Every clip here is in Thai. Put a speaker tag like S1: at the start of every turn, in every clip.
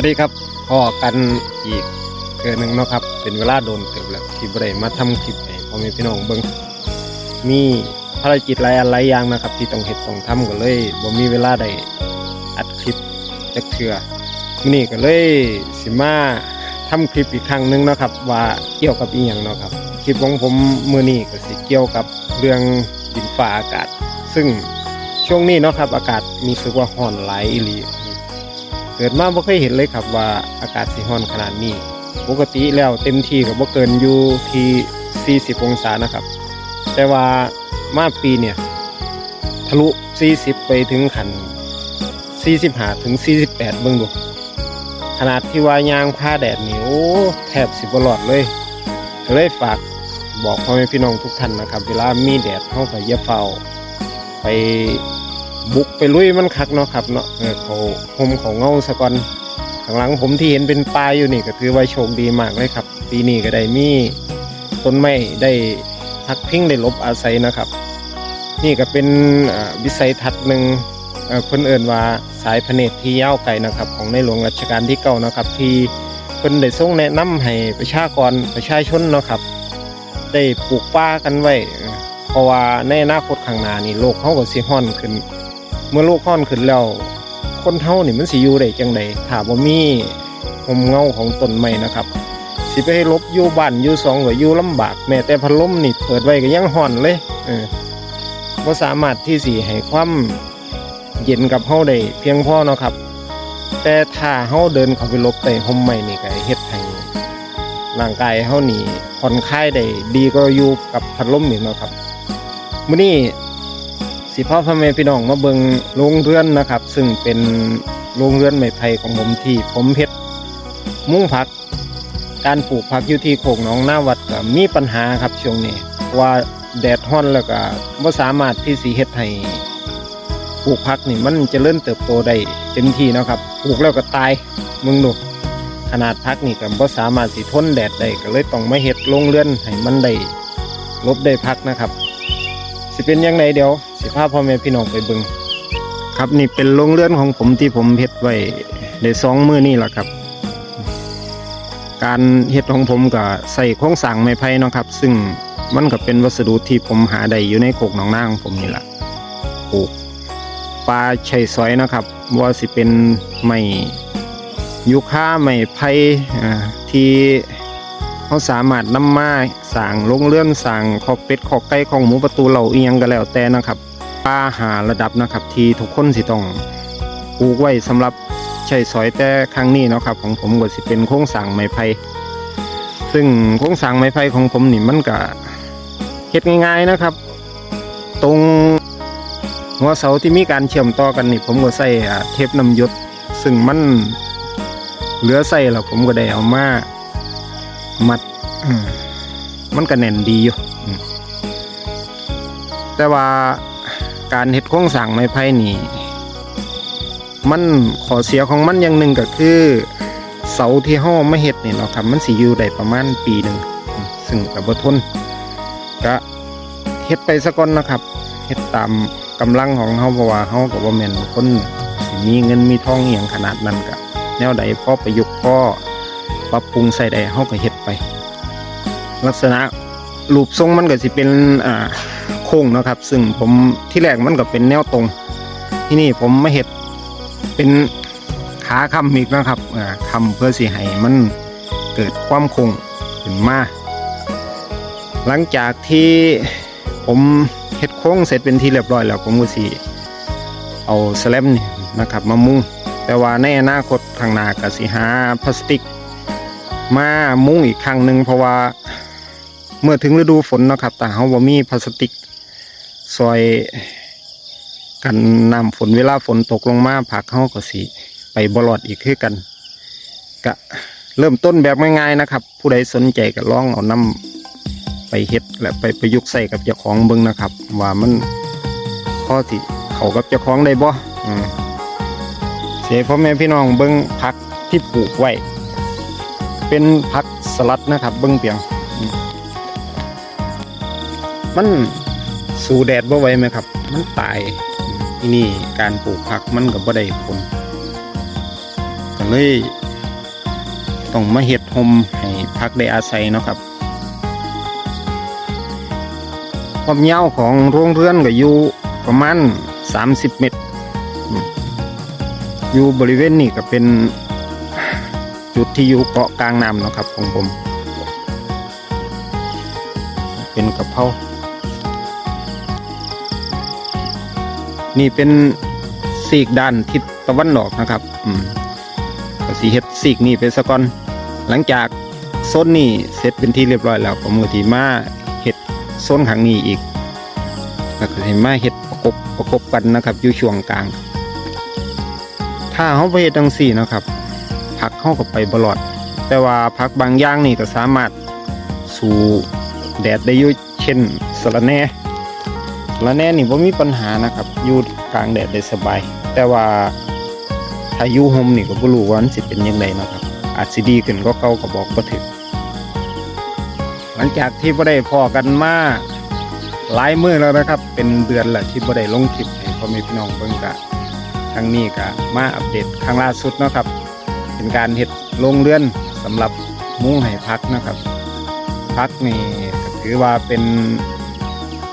S1: วัสดีครับพอกันอีกเกินหนึ่งเนาะครับ เป็นเวลาโดนเติบแล้วที่บริมาทำคลิปให้พ่อแม่พี่น้องเบิ่งมีภารกิจหลายอันหลายอย่างนะครับ ที่ต้องเฮ็ดต้องทำก็เลยบ่มีเวลาได้อัดคลิปจักเทื่อมื้อนี้ก็เลยสิมาทำคลิปอีกครั้งหนึงเนาะครับ ว่าเกี่ยวกับอีหยังเนาะครับคลิปของผมมื้อนี้ก็สิเกี่ยวกับเรื่องดินฟ้าอากาศ ซึ่งช่วงนี้เนาะครับ อากาศมีสึกว่าร้อนหลายอีหลี เกิดมาบ่เคยเห็นเลยครับว่าอากาศสิร้อนขนาดนี้ ปกติแล้วเต็มที่ก็บ่เกินอยู่ที่ 40 องศานะครับ แต่ว่ามาปีเนี่ยทะลุ 40 ไปถึงขัน45ถึง 48 เบิ่งดูขนาดที่ว่ายางผ้าแดดนี่โอ้แทบสิบ่รอดเลยก็เลยฝากบอกพ่อแม่พี่น้องทุกท่านนะครับ เวลามีแดดเฮาก็อย่าเฝ้าไป บุกไปลุยมันคักเนาะครับเนาะเออเขาผมเขาเงาสะก่อนข้างหลังผมที่เห็นเป็นปลาอยู่นี่ก็ถือว่าโชคดีมากเลยครับ ปีนี้ก็ได้มีต้นไม้ได้พักพิงได้ลบอาศัยนะครับ นี่ก็เป็นวิสัยทัศน์หนึ่งเพิ่นเอ่นว่าสายพเนตรที่ยาวไกลนะครับ ของในหลวงรัชกาลที่เก้านะครับ ที่เพิ่นได้ทรงแนะนำให้ประชากรประชาชนนะครับ ได้ปลูกป่ากันไว้เพราะว่าในอนาคตข้างหน้านี่โลกเขาก็สิฮ้อนขึ้น เมื่อโลกฮ้อนขึ้นแล้ว คนเฮานี่มันสิอยู่ได้จังไดถ้าบ่มีลมเงาของต้นไม้นะครับ สิไปให้ลบอยู่บ้านอยู่สองก็อยู่ลำบาก แม้แต่พัดลมนี่เปิดไว้ก็ยังฮ้อนเลยเออบ่สามารถที่สิให้ความเย็นกับเฮาได้เพียงพอเนาะครับ แต่ถ้าเฮาเดินเข้าไปลบใต้ร่มไม้นี่ก็เฮ็ดให้ร่างกายเฮานี่ผ่อนคลายได้ดีกว่าอยู่กับพัดลมอีกเนาะครับมื้อนี้ สิพ่อพ่อแม่พี่น้องมาเบิงโรงเรือนนะครับ ซึ่งเป็นโรงเรือนไม้ไผ่ของผมที่ผมเฮ็ดมุ่งผัก การปลูกผักอยู่ที่โคกหนองหน้าวัดก็มีปัญหาครับช่วงนี้ว่าแดดร้อนแล้วก็บ่สามารถที่สิเฮ็ดให้ปลูกผักนี่มันจเจริญเติบโตได้เต็มที่นะครับปลูกแล้วก็ตายมึงดูขนาดผักนี่ก็บ่สามารถสิทนแดดได้ก็เลยต้องมาเฮ็ดโรงเรือนให้มันได้ลบได้พักนะครับ สิเป็นยังไงเดี๋ยว สิพาพ่อแม่พี่น้องไปเบิงครับนี่เป็นโรงเรือนของผมที่ผมเฮ็ดไว้ได้สองมือนี่แหละครับ การเฮ็ดของผมก็ใส่โครงสร้างไม้ไผ่นะครับ ซึ่งมันก็เป็นวัสดุที่ผมหาได้อยู่ในโคกหนองนาของผมนี่แหละปลูกปลาไช่สอยนะครับว่าสิเป็นไม้ยูคาไม้ไผ่ที่เขาสามารถนำมาสร้างโรงเรือนสร้างคอกเป็ดคอกไก่ของหมูประตูเหล่าเอียงก็แล้วแต่นะครับ ปลาหาระดับนะครับ ที่ทุกคนสิต้องปลูกไว้สำหรับใช้สอยแต่ครั้งนี้เนาะครับ ของผมก็สิเป็นโครงสร้างไม้ไผ่ซึ่งโครงสร้างไม้ไผ่ของผมนี่มันก็เฮ็ดง่ายๆนะครับ ตรงหัวเสาที่มีการเชื่อมต่อกันนี่ผมก็ใส่เทปน้ำยศซึ่งมันเหลือใส่แล้วผมก็ได้เอามามัดมันก็แน่นดีอยู่แต่ว่า การเฮ็ดโครงสร้างไม้ไผ่นี่มันขอเสียของมันอย่างหนึ่งก็คือ เสาที่ห้อไมาเฮ็ดนี่เนาะครับมันสิอยู่ได้ประมาณปีหนึ่งซึ่งกับบ่ทนก็เฮ็ดไปซะก่อนนะครับเฮ็ดตามกำลังของเฮาเพราะว่าเฮาก็บ่แม่นคนสิมีเงินมีทองอหย่างขนาดนั้นก็แนวใดพอประยุกต์พอปรับปรุงใส่ได้เฮาก็เฮ็ดไป ลักษณะรูปทรงมันก็สิเป็นอ่า โค้งนะครับ ซึ่งผมที่แรกมันก็เป็นแนวตรง ที่นี่ผมมาเฮ็ดเป็นขาคำอีกนะครับคำเพื่อสิให้มันเกิดความคงขึ้นมาหลังจากที่ผมเฮ็ดโค้งเสร็จเป็นที่เรียบร้อยแล้วผมก็สิเอาสแลมนี่นะครับมามุงแต่ว่าในอนาคตข้างหน้าก็สิหาพลาสติก มามุ้งอีกครั้งหนึ่งเพราะว่าเมื่อถึงฤดูฝนนะครับแต่เฮาบ่มีพลาสติก ซอยกันน้ำฝนเวลาฝนตกลงมาผักเขาก็สิไปบลอดอีกคือกันก็เริ่มต้นแบบง่ายๆนะครับ ผู้ใดสนใจก็ลองเอาน้ำไปเฮ็ดและไปประยุกต์ใส่กับเจ้าของเบิ่งนะครับ ว่ามันพอที่เขากับเจ้าของได้บ่อืมเสียพ่อแม่พี่น้องเบิ่งผักที่ปลูกไว้ เป็นผักสลัดนะครับ เบิ่งเปียง มัน สู่แดดบ่ไหวไหมครับ มันตายที่นี่การปลูกผักมันก็บ่ได้ผลก็เลยต้องมาเฮ็ดโฮมให้พักได้อาศัยเนาะครับ ความยาวของโรงเรือนก็อยู่ประมาณ 30 เมตร อยู่บริเวณนี้ก็เป็นจุดที่อยู่เกาะกลางน้ำเนาะครับของผม เป็นกระเพรา นี่เป็นสีกด้านทิศตะวันออกนะครับ อืมก็สีเฮ็ดสีกนี่ไปซะกอนหลังจากโซนนี้เสร็จเป็นที่เรียบร้อยแล้วผมก็สิมาเฮ็ดโซนข้างนี้อีกแล้วก็สิมาเฮ็ดประกบประกบกันนะครับ อยู่ช่วงกลาง ถ้าเฮาไปเฮ็ดจังซี่นะครับผักเฮาก็ไปบ่รอด แต่ว่าผักบางอย่างนี่ก็สามารถสู่แดดได้ยู่เช่นสะระแหน่ ละแน่นี่บ่ามีปัญหานะครับอยู่กลางแดดได้สบาย แต่ว่าถ้าอยู่โฮมนี่ก็บ่รู้ว่ามันสิเป็นยังไงนะครับ อาจสิดีขึ้นก็เก่าก็บอกบ่ถึงหลังจากที่บ่ได้พอกันมาหลายมื้อแล้วนะครับ เป็นเดือนและที่บ่ได้ลงคลิปให้พ่อแม่พี่น้องเบิ่งกะครั้งนี้ก็มาอัปเดตครั้งล่าสุดนะครับ เป็นการเฮ็ดโรงเรือนสำหรับมุ้งให้พักนะครับ พักนี่ก็ถือว่าเป็น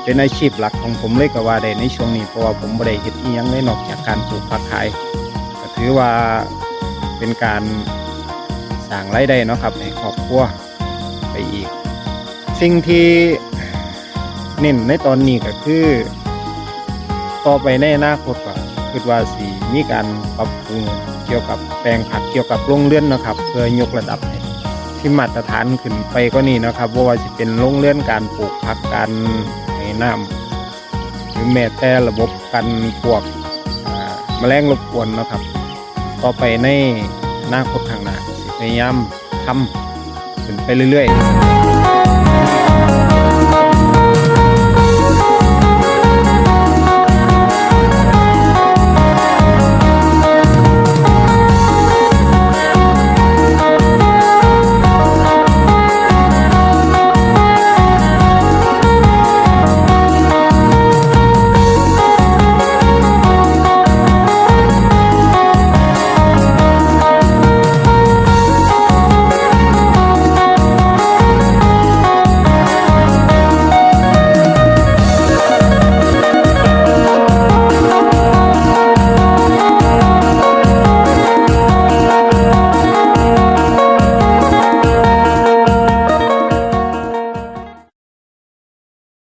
S1: เป็นอาชีพหลักของผมเลยก็ว่าได้ในช่วงนี้เพราะว่าผมไม่ได้เฮ็ดอีหยังเลยนอกจากการปลูกผักขายก็ถือว่าเป็นการสร้างรายได้เนาะครับให้ครอบครัวไปอีก สิ่งที่เน้นในตอนนี้ก็คือต่อไปในอนาคตก็คิดว่าสีมีการปรับปรุงเกี่ยวกับแปลงผักเกี่ยวกับโรงเรือนนะครับ เพื่อยกระดับที่มาตรฐานขึ้นไปก็นี่นะครับว่าจะเป็นโรงเรือนการปลูกผักการ ในน้ำหรือแม้แต่ระบบกันพวกมแมลงรบกวนนะครับ ต่อไปในอนาคตข้างหน้าพยายามทำเป็นไปเรื่อยๆ